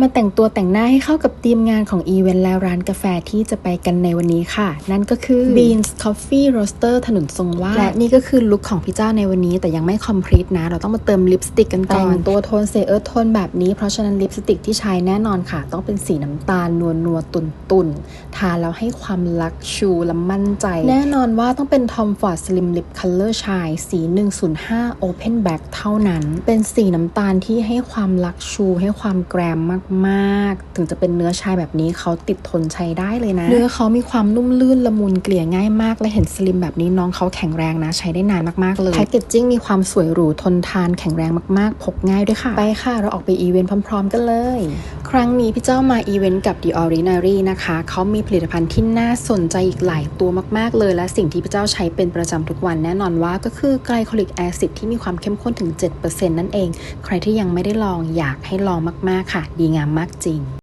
มาแต่งตัวแต่งหน้าให้เข้ากับธีมงานของอีเวนต์และร้านกาแฟที่จะไปกันในวันนี้ค่ะ นั่นก็คือ Beans Coffee Roaster ถนนทรงวาดและนี่ก็คือลุคของพี่เจ้าในวันนี้ แต่ยังไม่คอมพลีทนะ เราต้องมาเติมลิปสติกกันก่อนแต่งตัวโทนเซเออร์โทนแบบนี้ เพราะฉะนั้นลิปสติกที่ใช้แน่นอนค่ะ ต้องเป็นสีน้ำตาลนัวนัวตุนตุนๆทาแล้วให้ความลักชูและมั่นใจ แน่นอนว่าต้องเป็น Tom Ford Slim Lip Color ชายสี 105 Open Back เท่านั้น เป็นสีน้ำตาลที่ให้ความลักชู ให้ความแกรมมากๆ ถึงจะเป็นเนื้อชายแบบนี้เขาติดทนใช้ได้เลยนะ เนื้อเขามีความนุ่มลื่นละมุนเกลี่ยง่ายมาก และเห็นสลิมแบบนี้น้องเขาแข็งแรงนะ ใช้ได้นานมากๆเลยแพคเกจจิ้งมีความสวยหรูทนทานแข็งแรงมากๆ พกง่ายด้วยค่ะ ไปค่ะ เราออกไปอีเวนต์พร้อม ๆ กันเลย ครั้งนี้พี่เจ้ามาอีเวนต์กับ The Ordinary นะคะเขามีผลิตภัณฑ์ที่น่าสนใจอีกหลายตัวมาก ๆ เลย และสิ่งที่พี่เจ้าใช้เป็นประจำทุกวันแน่นอนว่าก็คือไกลโคลิกแอซิดที่มีความเข้มข้นถึง 7%นั่นเอง ใครที่ยังไม่ได้ลองอยากให้ลองมาก ๆ ค่ะ ดีงามมากจริง